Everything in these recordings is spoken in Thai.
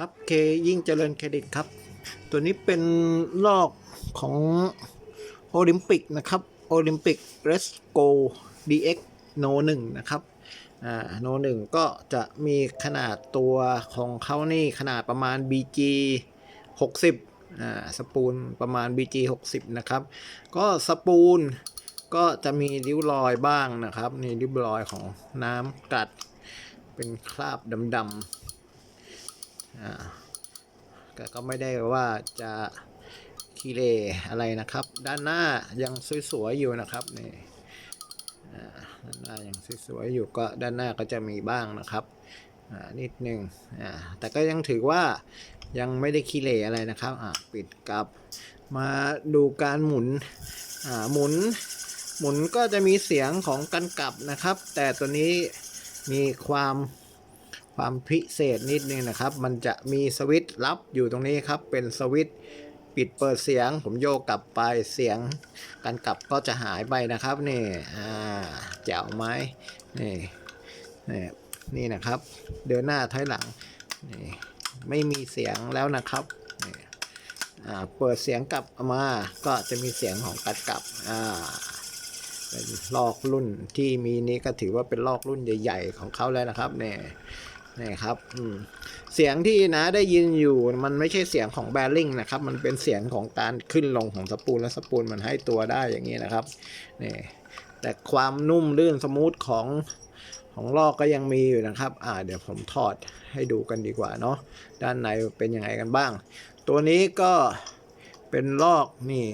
ครับเคยิ่งเจริญเครดิตครับ ตัวนี้เป็นลอกของโอลิมปิกนะครับโอลิมปิกเรสโก DX No 1นะครับอ่า No 1ก็จะมีขนาดตัวของเขานี่ขนาดประมาณ BG 60อ่าสปูลประมาณ BG 60นะครับ ก็สปูลก็จะมีริ้วรอยบ้างนะครับนี่ริ้วรอยของน้ำกัดเป็นคราบดำๆ ก็ไม่ได้ว่าจะขี้เลอะไรนะครับ ด้านหน้ายังสวยๆอยู่นะครับนี่ด้านหน้ายังสวยๆอยู่ก็ด้านหน้าก็จะมีบ้างนะครับนิดนึงอ่าแต่ก็ยังถือว่ายังไม่ได้ขี้เลอะไรนะครับปิดกลับมาดูการหมุนหมุนหมุนก็จะมีเสียงของกันกลับนะครับ แต่ตัวนี้มีความ ความพิเศษนิดนึงนะครับ มันจะมีสวิตช์ลับอยู่ตรงนี้ครับ เป็นสวิตช์ปิดเปิดเสียง ผมโยกกลับไปเสียงการกลับก็จะหายไปนะครับนี่อ่าแจ๋วไหมนี่นี่นี่นะครับ เดินหน้าถอยหลังนี่ไม่มีเสียงแล้วนะครับนี่อ่าเปิดเสียงกลับมาก็จะมีเสียงของการกลับอ่าเป็นลอกรุ่นที่มีนี้ก็ถือว่าเป็นลอกรุ่นใหญ่ ๆ ของเขาแล้วนะครับเนี่ย นี่ครับเสียงที่นะได้ยินอยู่มันไม่ใช่เสียงของแบริ่งนะครับ มันเป็นเสียงของการขึ้นลงของสปูลและสปูลมันให้ตัวได้อย่างนี้นะครับนี่แต่ความนุ่มลื่นสมูทของของลอกก็ยังมีอยู่นะครับ อ่า เดี๋ยวผมถอดให้ดูกันดีกว่าเนาะด้านในเป็นยังไงกันบ้าง ตัวนี้ก็เป็นลอกนี่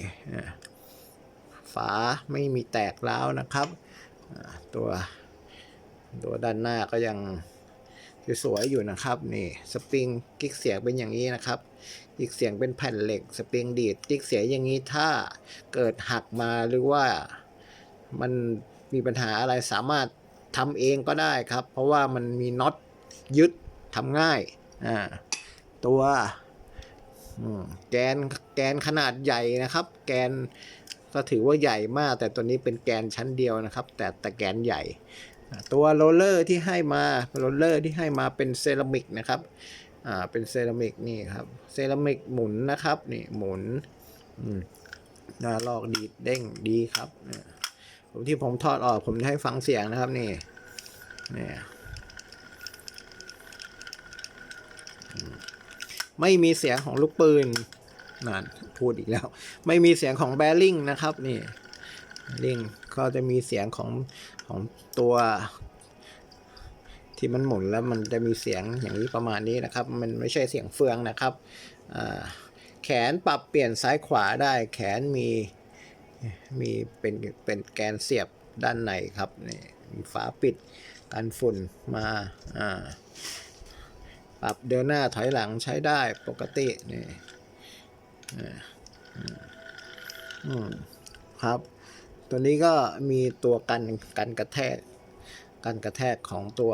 ฝาไม่มีแตกร้วนะครับ ตัวตัวด้านหน้าก็ยัง สวยๆอยู่นะครับนี่สปริงกิ๊กเสียงเป็นอย่างนี้นะครับกิ๊กเสียงเป็นแผ่นเหล็ก สปริงดีดกิ๊กเสียงอย่างนี้ถ้าเกิดหักมาหรือว่ามันมีปัญหาอะไรสามารถทำเองก็ได้ครับ เพราะว่ามันมีน็อตยึดทำง่ายอ่าตัวแกนแกนขนาดใหญ่นะครับ แกนก็ถือว่าใหญ่มาก แต่ตัวนี้เป็นแกนชั้นเดียวนะครับ แต่แต่แกนใหญ่ ตัวโรลเลอร์ที่ให้มาโรลเลอร์ที่ให้มาเป็นเซรามิกนะครับอ่าเป็นเซรามิกนี่ครับเซรามิกหมุนนะครับนี่หมุนอืมน้าลอกดีดเด้งดีครับผมที่ผมถอดออกผมจะให้ฟังเสียงนะครับนี่นี่ไม่มีเสียงของลูกปืนนานพูดอีกแล้ว ไม่มีเสียงของแบริ่งนะครับนี่ ลิงก็จะมีเสียงของของตัวที่มันหมุนแล้วมันจะมีเสียงอย่างนี้ประมาณนี้นะครับ มันไม่ใช่เสียงเฟืองนะครับ แขนปรับเปลี่ยนซ้ายขวาได้ แขนมีมีเป็นเป็นแกนเสียบด้านในครับนี่มีฝาปิดกันฝุ่นมาปรับเดินหน้าถอยหลังใช้ได้ปกตินี่ครับ ตัวนี้ก็มีตัวกันกันกระแทกกันกระแทกของตัว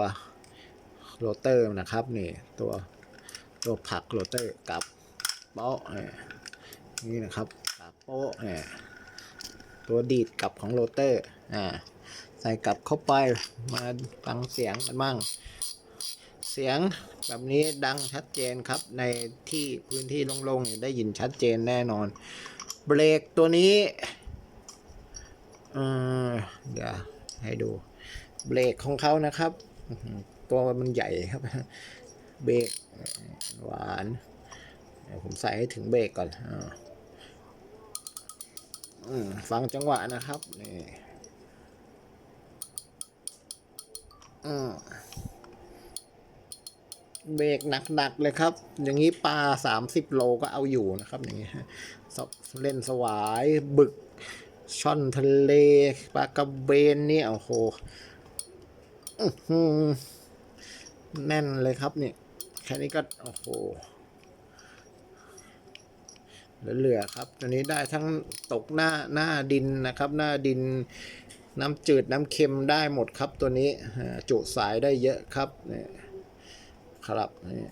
โรเตอร์นะครับนี่ตัวตัวผักโรเตอร์กับโป๊ะเนี่ยนี่นะครับกับโป๊ะเนี่ยตัวดีดกลับของโรเตอร์อ่าใส่กลับเข้าไปมาฟังเสียงกันบ้างเสียงแบบนี้ดังชัดเจนครับในที่พื้นที่โล่งๆได้ยินชัดเจนแน่นอน เบรกตัวนี้ เดี๋ยวให้ดูเบรกของเขานะครับ ตัวมันใหญ่ครับ เบรกหวานเดี๋ยวผมใส่ให้ถึงเบรกก่อนอฟังจังหวะนะครับนี่เบรกหนักๆเลยครับ อย่างนี้ปลาสามสิบโลก็เอาอยู่นะครับอย่างนี้เล่นสวายบึก ช่อนทะเลปลากระเบนเนี่ยโอ้โหแน่นเลยครับเนี่ยแค่นี้ก็โอ้โหเหลือครับตัวนี้ได้ทั้งตกหน้าหน้าดินนะครับ หน้าดินน้ำจืดน้ำเค็มได้หมดครับตัวนี้จุสายได้เยอะครับเนี่ยครับนี่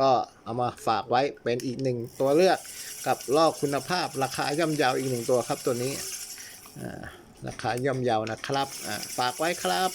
ก็เอามาฝากไว้เป็นอีกหนึ่งตัวเลือกกับลอกคุณภาพราคาย่อมเยาวอีกหนึ่งตัวครับตัวนี้ราคาย่อมเยาวนะครับฝากไว้ครับ